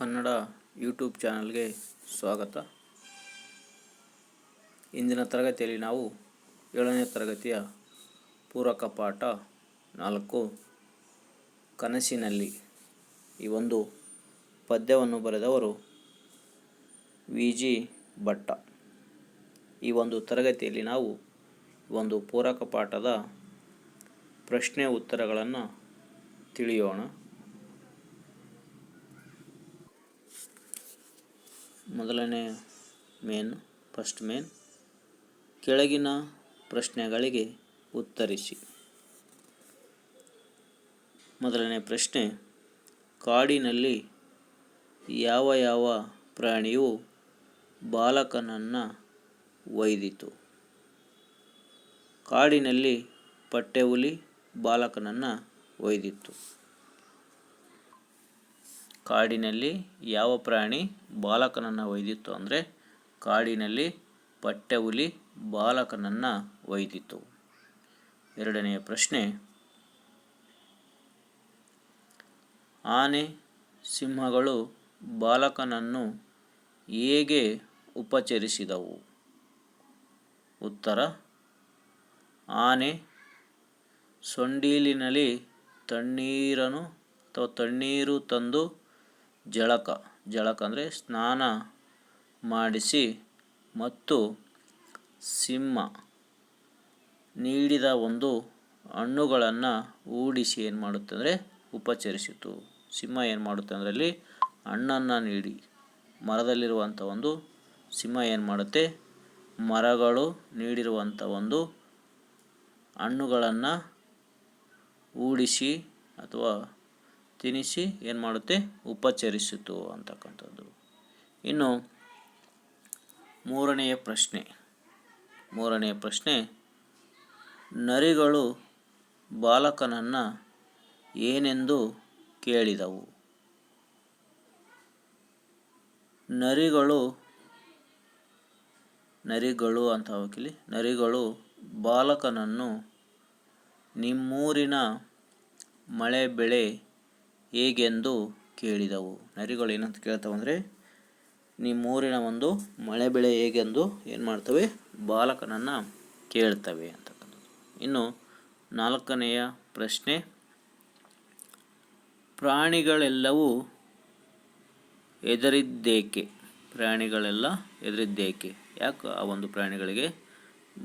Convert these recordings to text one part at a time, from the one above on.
Kannada YouTube ಚಾನಲ್ಗೆ ಸ್ವಾಗತ. ಇಂದಿನ ತರಗತಿಯಲ್ಲಿ ನಾವು ಏಳನೇ ತರಗತಿಯ ಪೂರಕ ಪಾಠ ನಾಲ್ಕು, ಕನಸಿನಲ್ಲಿ. ಈ ಒಂದು ಪದ್ಯವನ್ನು ಬರೆದವರು ವಿ. ಜಿ. ಭಟ್ಟ. ಈ ಒಂದು ತರಗತಿಯಲ್ಲಿ ನಾವು ಒಂದು ಪೂರಕ ಪಾಠದ ಪ್ರಶ್ನೆ ಉತ್ತರಗಳನ್ನು ತಿಳಿಯೋಣ. ಮೊದಲನೇ ಮೇನ್ ಫಸ್ಟ್ ಮೇನ್ ಕೆಳಗಿನ ಪ್ರಶ್ನೆಗಳಿಗೆ ಉತ್ತರಿಸಿ. ಮೊದಲನೇ ಪ್ರಶ್ನೆ, ಕಾಡಿನಲ್ಲಿ ಯಾವ ಯಾವ ಪ್ರಾಣಿಯು ಬಾಲಕನನ್ನು ಒಯ್ದಿತು? ಕಾಡಿನಲ್ಲಿ ಪಟ್ಟೆ ಹುಲಿ ಬಾಲಕನನ್ನು ಒಯ್ದಿತ್ತು. ಕಾಡಿನಲ್ಲಿ ಯಾವ ಪ್ರಾಣಿ ಬಾಲಕನನ್ನು ಒಯ್ದಿತ್ತು ಅಂದರೆ ಕಾಡಿನಲ್ಲಿ ಪಟ್ಟೆಹುಲಿ ಬಾಲಕನನ್ನು ಒಯ್ದಿತ್ತು? ಎರಡನೆಯ ಪ್ರಶ್ನೆ, ಆನೆ, ಸಿಂಹಗಳು ಬಾಲಕನನ್ನು ಹೇಗೆ ಉಪಚರಿಸಿದವು? ಉತ್ತರ, ಆನೆ ಸೊಂಡೀಲಿನಲ್ಲಿ ತಣ್ಣೀರನ್ನು ಅಥವಾ ತಣ್ಣೀರು ತಂದು ಜಳಕ ಜಳಕ ಅಂದರೆ ಸ್ನಾನ ಮಾಡಿಸಿ ಮತ್ತು ಸಿಂಹ ನೀಡಿದ ಒಂದು ಹಣ್ಣುಗಳನ್ನು ಊಡಿಸಿ ಏನು ಮಾಡುತ್ತೆ ಅಂದರೆ ಉಪಚರಿಸಿತು. ಸಿಂಹ ಏನು ಮಾಡುತ್ತೆ ಅಂದರೆ ಅಲ್ಲಿ ಹಣ್ಣನ್ನು ನೀಡಿ. ಮರದಲ್ಲಿರುವಂಥ ಒಂದು ಸಿಂಹ ಏನು ಮಾಡುತ್ತೆ? ಮರಗಳು ನೀಡಿರುವಂಥ ಒಂದು ಹಣ್ಣುಗಳನ್ನು ಊಡಿಸಿ ಅಥವಾ ತಿನಿಸಿ ಏನು ಮಾಡುತ್ತೆ? ಉಪಚರಿಸಿತು ಅಂತಕ್ಕಂಥದ್ದು. ಇನ್ನು ಮೂರನೆಯ ಪ್ರಶ್ನೆ. ಮೂರನೆಯ ಪ್ರಶ್ನೆ, ನರಿಗಳು ಬಾಲಕನನ್ನು ಏನೆಂದು ಕೇಳಿದವು? ನರಿಗಳು ನರಿಗಳು ಅಂತ ಹೋಗಿಲಿ ನರಿಗಳು ಬಾಲಕನನ್ನು ನಿಮ್ಮೂರಿನ ಮಳೆ ಬೆಳೆ ಹೇಗೆಂದು ಕೇಳಿದವು. ನರಿಗಳು ಏನಂತ ಕೇಳ್ತಾವೆ ಅಂದರೆ, ನಿಮ್ಮೂರಿನ ಒಂದು ಮಳೆ ಬೆಳೆ ಹೇಗೆಂದು ಏನು ಮಾಡ್ತವೆ? ಬಾಲಕನನ್ನು ಕೇಳ್ತವೆ ಅಂತಕ್ಕಂಥದ್ದು. ಇನ್ನು ನಾಲ್ಕನೆಯ ಪ್ರಶ್ನೆ, ಪ್ರಾಣಿಗಳೆಲ್ಲವೂ ಎದರಿದ್ದೇಕೆ ಪ್ರಾಣಿಗಳೆಲ್ಲ ಎದರಿದ್ದೇಕೆ ಯಾಕೆ ಆ ಒಂದು ಪ್ರಾಣಿಗಳಿಗೆ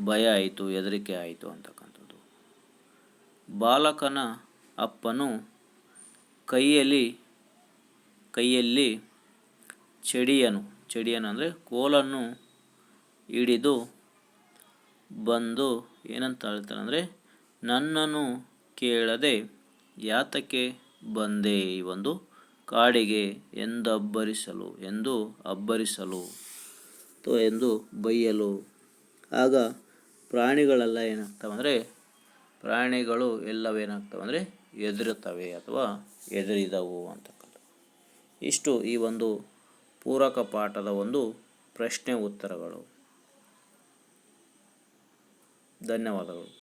ಭಯ ಆಯಿತು, ಹೆದರಿಕೆ ಆಯಿತು ಅಂತಕ್ಕಂಥದ್ದು. ಬಾಲಕನ ಅಪ್ಪನು ಕೈಯಲ್ಲಿ ಕೈಯಲ್ಲಿ ಚಡಿಯನು. ಚಡಿಯನು ಅಂದರೆ ಕೋಲನ್ನು ಹಿಡಿದು ಬಂದು ಏನಂತ ಹೇಳ್ತಾನೆ ಅಂದರೆ, ನನ್ನನ್ನು ಕೇಳದೆ ಯಾತಕ್ಕೆ ಬಂದೆ ಈ ಒಂದು ಕಾಡಿಗೆ ಎಂದು ಅಬ್ಬರಿಸಲು ಎಂದು ಅಬ್ಬರಿಸಲು ಅಥವಾ ಎಂದು ಬೈಯಲು ಆಗ ಪ್ರಾಣಿಗಳೆಲ್ಲ ಏನಾಗ್ತವೆ ಪ್ರಾಣಿಗಳು ಎಲ್ಲವೇನಾಗ್ತವೆ ಅಂದರೆ ಎದುರುತ್ತವೆ ಅಥವಾ ಎದುರಿದವು ಅಂತಕ್ಕಂಥ ಇಷ್ಟು ಈ ಒಂದು ಪೂರಕ ಪಾಠದ ಒಂದು ಪ್ರಶ್ನೆ ಉತ್ತರಗಳು. ಧನ್ಯವಾದಗಳು.